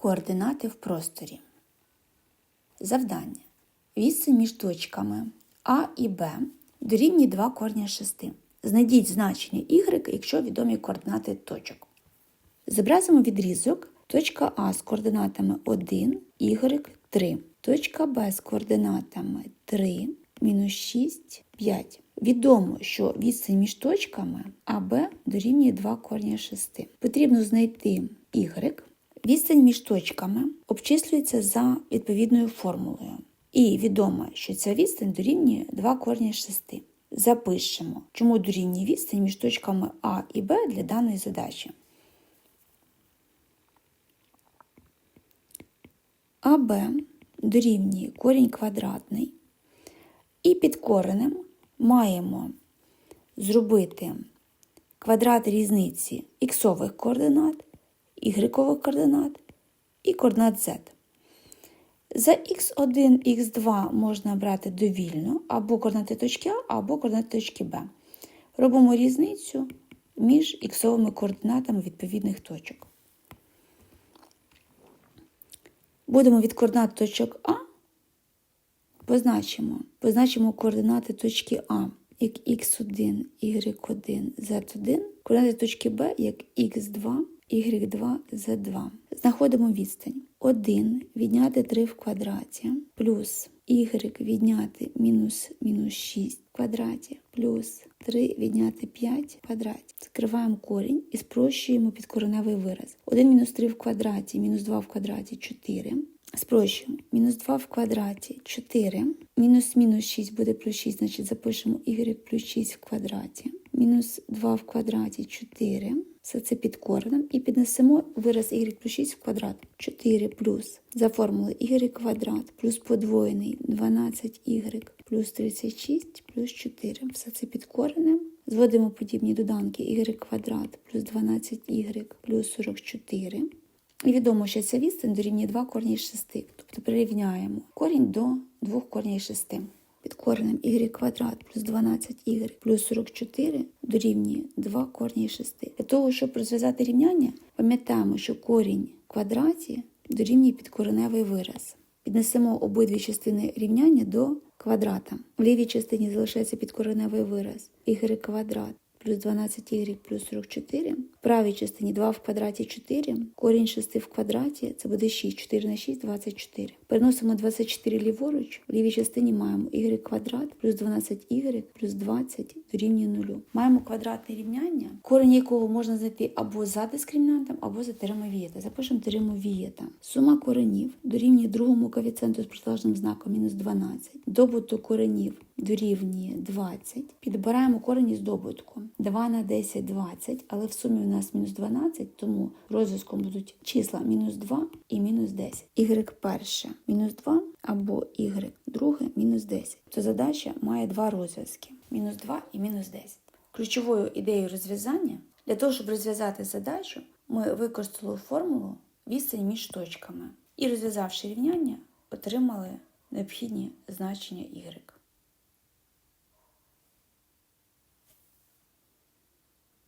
Координати в просторі. Завдання. Відстань між точками А і Б дорівнює 2 корня 6. Знайдіть значення y, якщо відомі координати точок. Зобразимо відрізок точка А з координатами 1, y 3, точка Б з координатами 3, мінус 6, 5. Відомо, що відстань між точками АБ дорівнює 2 корня 6. Потрібно знайти y. Відстань між точками обчислюється за відповідною формулою. І відомо, що ця відстань дорівнює 2 корня 6. Запишемо, чому дорівнює відстань між точками А і Б для даної задачі. АБ дорівнює корінь квадратний. І під коренем маємо зробити квадрат різниці іксових координат, ігрекових координат і координат z. За х1, х2 можна брати довільно або координати точки А, або координати точки Б. Робимо різницю між іксовими координатами відповідних точок. Будемо від координат точок А позначимо. Позначимо координати точки А як х1, y1, z1, координати точки Б як х2, y2, z2. Знаходимо відстань. 1 відняти 3 в квадраті, плюс y відняти мінус мінус 6 в квадраті, плюс 3 відняти 5 в квадраті. Закриваємо корінь і спрощуємо підкореневий вираз. 1 мінус 3 в квадраті, мінус 2 в квадраті 4. Спрощуємо. Мінус 2 в квадраті 4. Мінус мінус 6 буде плюс 6, значить запишемо y плюс 6 в квадраті. Мінус 2 в квадраті 4. Все це під коренем. І піднесемо вираз y плюс 6 в квадрат. 4 плюс за формулою y квадрат плюс подвоєний 12y плюс 36 плюс 4. Все це під коренем. Зводимо подібні доданки y квадрат плюс 12y плюс 44. І відомо, що ця відстань дорівнює 2 корні із 6. Тобто прирівняємо корінь до 2 корнів із 6. Під коренем y квадрат плюс 12y плюс 44 дорівнює 2 корні 6. Для того, щоб розв'язати рівняння, пам'ятаємо, що корінь в квадраті дорівнює підкореневий вираз. Піднесемо обидві частини рівняння до квадрата. В лівій частині залишається підкореневий вираз y квадрат плюс 12y плюс 44. В правій частині 2 в квадраті 4. Корінь 6 в квадраті це буде 6. 4 на 6 – 24. Переносимо 24 ліворуч. В лівій частині маємо y квадрат плюс 12y плюс 20 дорівнює 0. Маємо квадратне рівняння, корінь якого можна знайти або за дискримінантом, або за теремою вієта. Запишемо теорему вієта. Сума коренів дорівнює другому коефіцієнту з протилежним знаком мінус 12. Добуток коренів дорівнює 20. Підбираємо корені з добутку. 2 на 10 – 20, але в сумі у нас мінус 12, тому розв'язком будуть числа мінус 2 і мінус 10. Y перше мінус 2 або y друге мінус 10. То задача має два розв'язки мінус 2 і мінус 10. Ключовою ідеєю розв'язання для того, щоб розв'язати задачу, ми використали формулу відстань між точками і, розв'язавши рівняння, отримали необхідні значення y.